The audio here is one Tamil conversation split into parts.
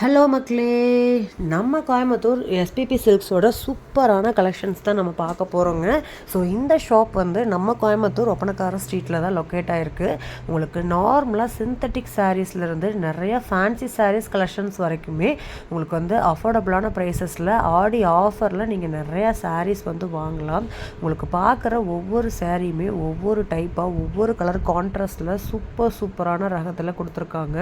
ஹலோ மக்களே. நம்ம கோயம்புத்தூர் எஸ்பிபி சில்க்ஸோட சூப்பரான கலெக்ஷன்ஸ் தான் நம்ம பார்க்க போகிறோங்க ஸோ இந்த ஷாப் வந்து நம்ம கோயம்புத்தூர் ஒப்பனக்கார ஸ்ட்ரீட்டில் தான் லொக்கேட் ஆகிருக்கு உங்களுக்கு நார்மலாக சிந்தட்டிக் சாரீஸ்லேருந்து நிறைய ஃபேன்சி சாரீஸ் கலெக்ஷன்ஸ் வரைக்குமே உங்களுக்கு வந்து அஃபோர்டபுளான ப்ரைஸஸில் ஆடி ஆஃபரில் நீங்கள் நிறையா சாரீஸ் வந்து வாங்கலாம். உங்களுக்கு பார்க்குற ஒவ்வொரு சாரியுமே ஒவ்வொரு டைப்பாக ஒவ்வொரு கலர் கான்ட்ராஸ்டில் சூப்பர் சூப்பரான ரகத்தில் கொடுத்துருக்காங்க.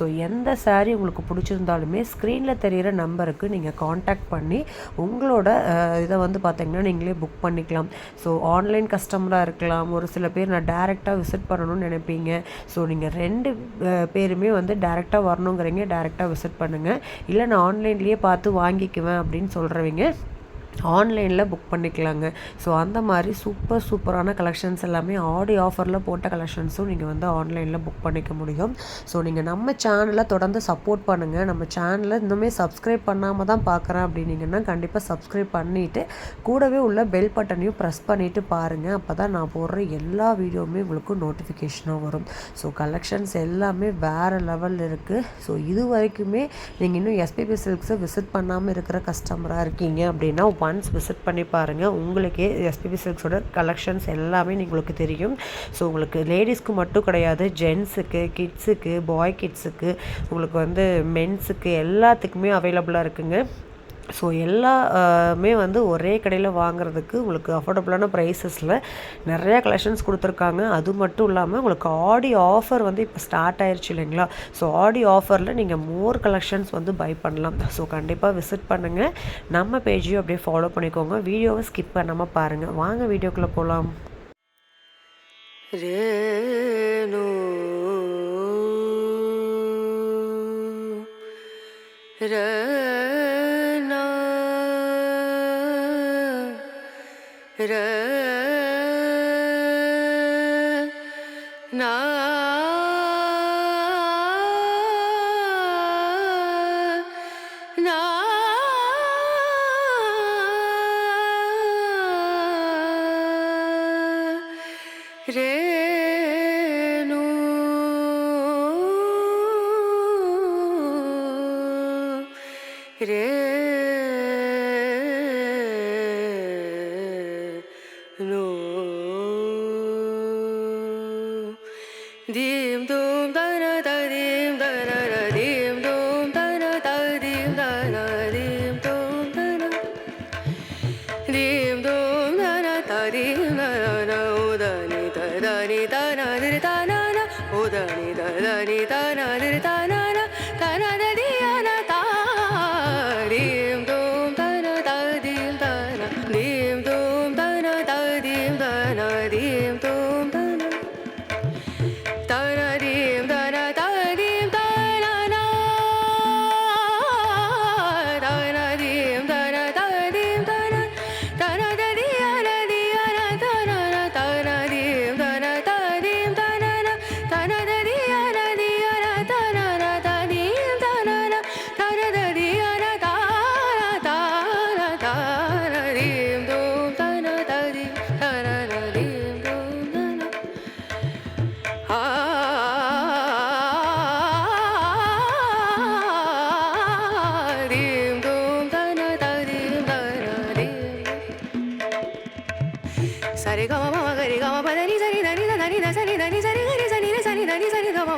ஸோ எந்த சாரீ உங்களுக்கு பிடிச்சிருந்தா இருந்தாலுமே ஸ்க்ரீனில் தெரிகிற நம்பருக்கு நீங்கள் காண்டாக்ட் பண்ணி உங்களோட இதை வந்து பார்த்திங்கன்னா நீங்களே புக் பண்ணிக்கலாம். ஸோ ஆன்லைன் கஸ்டமராக இருக்கலாம். ஒரு சில பேர் நான் டேரெக்டாக விசிட் பண்ணணும்னு நினைப்பீங்க. ஸோ நீங்கள் ரெண்டு பேருமே வந்து டேரெக்டாக வரணுங்கிறீங்க டேரெக்டாக விசிட் பண்ணுங்கள் இல்லை நான் ஆன்லைன்லேயே பார்த்து வாங்கிக்குவேன் அப்படின்னு சொல்கிறவங்க ஆன்லைனில் புக் பண்ணிக்கலாங்க. ஸோ அந்த மாதிரி சூப்பர் சூப்பரான கலெக்ஷன்ஸ் எல்லாமே ஆடி ஆஃபரில் போட்ட கலெக்ஷன்ஸும் நீங்கள் வந்து ஆன்லைனில் புக் பண்ணிக்க முடியும். ஸோ நீங்கள் நம்ம சேனலை தொடர்ந்து சப்போர்ட் பண்ணுங்கள் நம்ம சேனலை இன்னுமே சப்ஸ்கிரைப் பண்ணாமல் தான் பார்க்குறேன் அப்படின்னீங்கன்னா கண்டிப்பாக சப்ஸ்கிரைப் பண்ணிவிட்டு கூடவே உள்ள பெல் பட்டனையும் ப்ரெஸ் பண்ணிவிட்டு பாருங்கள் அப்போ தான் நான் போடுற எல்லா வீடியோவுமே உங்களுக்கு நோட்டிஃபிகேஷனாக வரும். ஸோ கலெக்ஷன்ஸ் எல்லாமே வேறு லெவலில் இருக்குது ஸோ இது வரைக்குமே நீங்கள் இன்னும் எஸ்பிபி சில்க்ஸை விசிட் பண்ணாமல் இருக்கிற கஸ்டமராக இருக்கீங்க அப்படின்னா ஒன்ஸ் விசிட் பண்ணி பாருங்கள் உங்களுக்கே எஸ்பிபி சில்க்ஸோட கலெக்ஷன்ஸ் எல்லாமே உங்களுக்கு தெரியும். ஸோ உங்களுக்கு லேடிஸ்க்கு மட்டும் கிடையாது ஜென்ஸுக்கு கிட்ஸுக்கு பாய் கிட்ஸுக்கு உங்களுக்கு வந்து மென்ஸுக்கு எல்லாத்துக்குமே அவைலபிளாக இருக்குங்க. ஸோ எல்லாமே வந்து ஒரே கடையில் வாங்குறதுக்கு உங்களுக்கு அஃபோர்டபுளான ப்ரைஸஸில் நிறையா கலெக்ஷன்ஸ் கொடுத்துருக்காங்க. அது மட்டும் இல்லாமல் உங்களுக்கு ஆடி ஆஃபர் வந்து இப்போ ஸ்டார்ட் ஆயிடுச்சு இல்லைங்களா? ஸோ ஆடி ஆஃபரில் நீங்கள் மோர் கலெக்ஷன்ஸ் வந்து பை பண்ணலாம். ஸோ கண்டிப்பாக விசிட் பண்ணுங்கள் நம்ம பேஜையும் அப்படியே ஃபாலோ பண்ணிக்கோங்க. வீடியோவை ஸ்கிப் பண்ணாமல் பாருங்கள் வாங்க வீடியோக்குள்ளே போகலாம் ரேனோ ரே ரேனா நா ரேனு தீம் தூம் தன ததீம் தன தீம் தூம் தன ததீம் தன தீம் தூம் தன தீம் தூம் தன ததீம் தன உதனி ததனி தன திரு தனன உதனி ததனி தன திரு தனன தன ததியன தாரீம் தூம் தன ததீம் தன தீம் தூம் தன ததீம் தன தீம் தூம் தன sare ga ma ma ga re ga ma pa da ni sa ni da ni da ni da sa ni da ni sa re ga re sa ni re sa ni da ni sa re ga ma.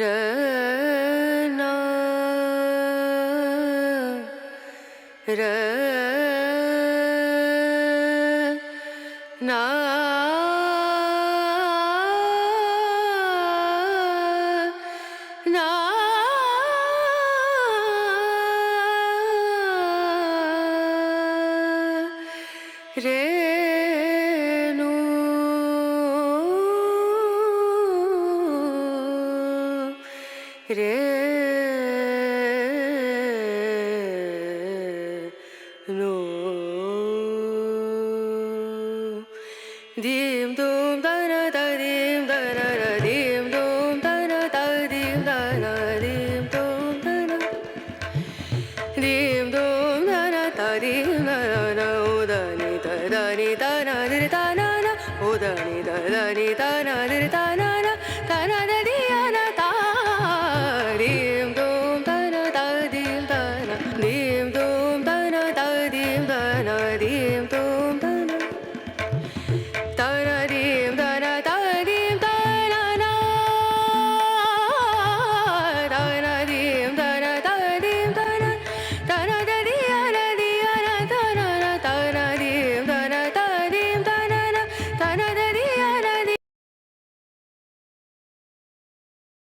ரேனா ரேனா நா re no dim dum da ra da dim da ra ra dim dum da ra da dim da ra dim dum da ra dim dum da ra da dim da ra na uda oh ni da da ni da na dir da na na oh uda ni da da ni da na dir da na na da na